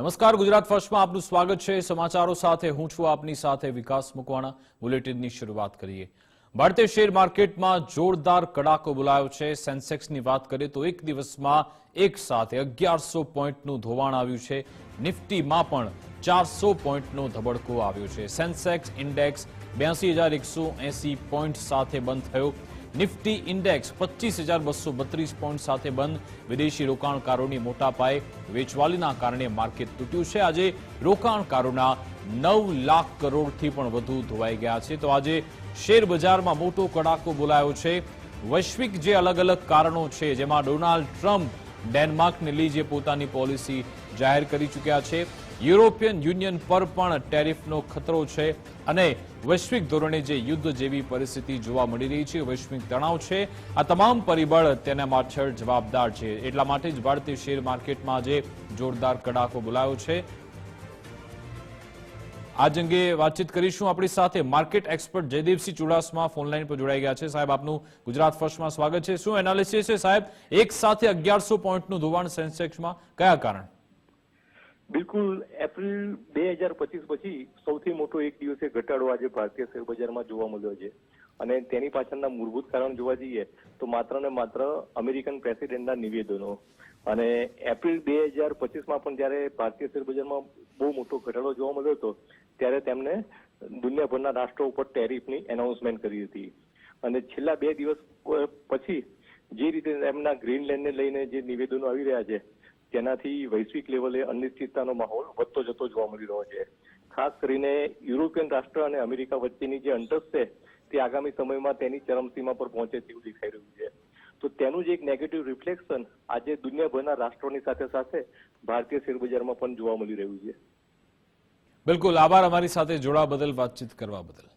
નમસ્કાર, ગુજરાત ફર્સ્ટમાં આપનું સ્વાગત છે. સમાચારો સાથે હું છું આપની સાથે વિકાસ મુકવાણા. બુલેટિનની શરૂઆત કરીએ. ભારતીય શેર માર્કેટમાં જોરદાર કડાકો બોલાયો છે. સેન્સેક્સની વાત કરીએ તો એક દિવસમાં એક સાથે અગિયારસો પોઈન્ટનું ધોવાણ આવ્યું છે. નિફ્ટીમાં પણ ચારસો પોઈન્ટનો ધબડકો આવ્યો છે. સેન્સેક્સ ઇન્ડેક્સ બ્યાસી પોઈન્ટ સાથે બંધ થયો. નિફ્ટી ઇન્ડેક્સ પચીસ હજાર બસો બત્રીસ પોઈન્ટ સાથે બંધ. વિદેશી રોકાણકારોની મોટા પાયે વેચવાલીના કારણે માર્કેટ તૂટ્યું છે. આજે રોકાણકારોના નવ લાખ કરોડથી પણ વધુ ધોવાઈ ગયા છે. તો આજે શેર બજારમાં મોટો કડાકો બોલાયો છે. વૈશ્વિક જે અલગ અલગ કારણો છે, જેમાં ડોનાલ્ડ ટ્રમ્પ ડેનમાર્કને લીધે પોતાની પોલિસી જાહેર કરી ચૂક્યા છે. યુરોપિયન યુનિયન પર પણ ટેરિફનો ખતરો છે અને વૈશ્વિક ધોરણે જે યુદ્ધ જેવી પરિસ્થિતિ જોવા મળી રહી છે, વૈશ્વિક તણાવ છે. આ તમામ પરિબળ તેના પાછળ જવાબદાર છે. એટલા માટે જ ભારતીય શેર માર્કેટમાં આજે જોરદાર કડાકો બોલાયો છે. આજ અંગે વાતચીત કરીશું આપણી સાથે market expert Jaydevsinh Chudasama phone line પર જોડાઈ ગયા છે. સાહેબ, આપનું ગુજરાત ફર્સ્ટમાં સ્વાગત છે. શું એનાલિસિસ છે સાહેબ? એક સાથે અગિયારસો પોઈન્ટનું ધોવાણ સેન્સેક્સમાં કયા કારણ? બિલકુલ, એપ્રિલ બે હજાર પચીસ પછી સૌથી મોટો એક દિવસે ઘટાડો આજે ભારતીય શેર બજારમાં જોવા મળ્યો છે. અને તેની પાછળના મૂળભૂત કારણ જોવા જઈએ, તો માત્ર ને માત્ર અમેરિકન પ્રેસિડેન્ટના નિવેદનો. અને એપ્રિલ બે હજાર પચીસમાં પણ જ્યારે ભારતીય શેર બજારમાં બહુ મોટો ઘટાડો જોવા મળ્યો હતો, ત્યારે તેમણે દુનિયાભરના રાષ્ટ્રો ઉપર ટેરિફની એનાઉન્સમેન્ટ કરી હતી. અને છેલ્લા બે દિવસ પછી જે રીતે એમના ગ્રીનલેન્ડને લઈને જે નિવેદનો આવી રહ્યા છે તેનાથી વૈશ્વિક લેવલે અનિશ્ચિતતાનો માહોલ વધતો જતો જોવા મળી રહ્યો છે. ખાસ કરીને યુરોપિયન રાષ્ટ્ર અને અમેરિકા વચ્ચેની જે અંતર છે, તે આગામી સમયમાં તેની ચરમસીમા પર પહોંચે તેવું દેખાઈ રહ્યું છે. તો તેનું જે એક નેગેટિવ રિફ્લેક્શન આજે દુનિયાભરના રાષ્ટ્રોની સાથે સાથે ભારતીય શેરબજારમાં પણ જોવા મળી રહ્યું છે. બિલકુલ. આભાર અમારી સાથે જોડા બદલ, વાતચીત કરવા બદલ.